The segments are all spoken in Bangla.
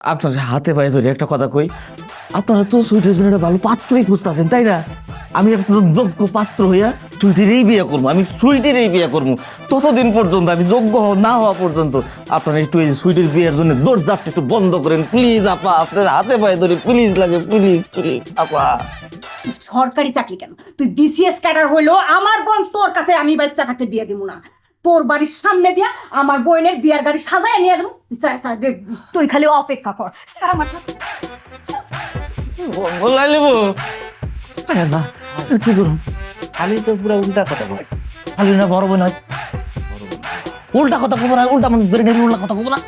আপনার হাতে পায়ে ধরে একটা কথা কই, আপনারা তো সুইটের জন্য একটা ভালো পাত্রই খুঁজতেছেন, তাই না? আমি একটা যোগ্য পাত্র হইয়া সুইটেরই বিয়ে করব, আমি সুইটেরই বিয়ে করব। ততদিন পর্যন্ত আমি যোগ্য না হওয়া পর্যন্ত আপনারা একটু এই সুইটের বিয়ের জন্য দরজাটা একটু বন্ধ করেন প্লিজ আপা, আপনার হাতে পায়ে ধরে প্লিজ লাগে প্লিজ প্লিজ আপা। সরকারি চাকরি কেন? তুই বিসিএস ক্যাডার হইল আমার বোন তোর কাছে আমি বাচ্চা থাকতে বিয়ে দিব না। তোর বাড়ির সামনে দিয়া আমার বোনের বিয়ার গাড়ি সাজায় নিয়ে যাব। তুই খালি অপেক্ষা কর। স্যার আমার বলাই না কি করুন খালি তো পুরো উল্টা কথা বলে খালি না বড় বোন হয়। উল্টা কথা কবো না উল্টা মানুষ ধরে নিয়ে উল্টা কথা কবো না।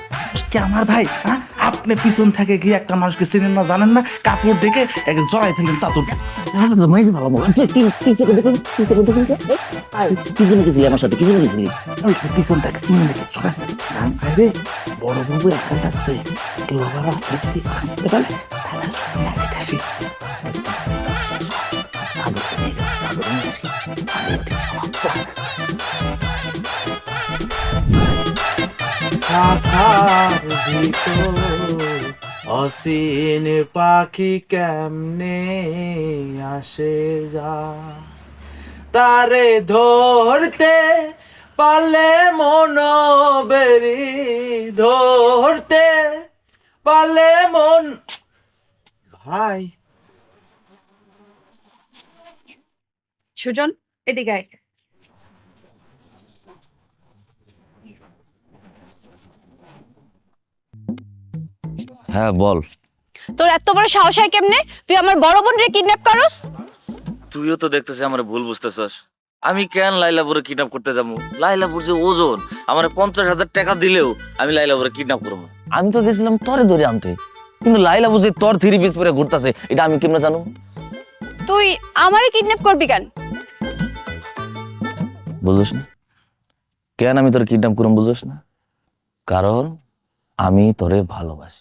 কি আমার ভাই হ্যাঁ? আপনি পিছন থেকে গিয়ে একটা মানুষকে চিনেন না জানেন না? কাপড় দেখে একদম জড়াই ফেলেন চাতুর মনে কি? জন্য গেছিলি আমার সাথে? কি জন্য গেছিলি? পিছন থেকে চিনে দেখে শোনেন না ভাই রে। বড় বাবু একা যাচ্ছে, কেউ আবার রাস্তায় যদি খামতে পারে, তাহলে শুনে না দেখে চাদর নিয়ে গেছে চাদর নিয়ে আসি আমি ওটি সব চলে আশার ভিতর অসীন পাখি কেমনে আসে যা তারে ধরতে পারলে মন বেরি ধরতে পারলে মন ভাই। সুজন এদিকে আয়। হ্যাঁ বল। তোর এত বড় সাহস হয় কেমনে? তুই আমার বড় বোনরে কিডন্যাপ করস? তুইও তো দেখতেছিস আমার ভুল বুঝতেছস। আমি কেন লাইলাপুরে কিডন্যাপ করতে যাব? লাইলাপুর যে ওজন আমার পঞ্চাশ হাজার টাকা দিলেও আমি লাইলাপুরে কিডন্যাপ করব। আমি তো গেছিলাম তরে ধরে আনতে কিন্তু লাইলাপুর যে তর থ্রি পিস পরে ঘুরতেছে এটা আমি কেমনে জানো তুই আমারে কিডন্যাপ করবি কেন? বুঝোস না? কেন আমি তোর কিডন্যাপ করুম বুঝোস না? কারণ আমি তোরে ভালোবাসি।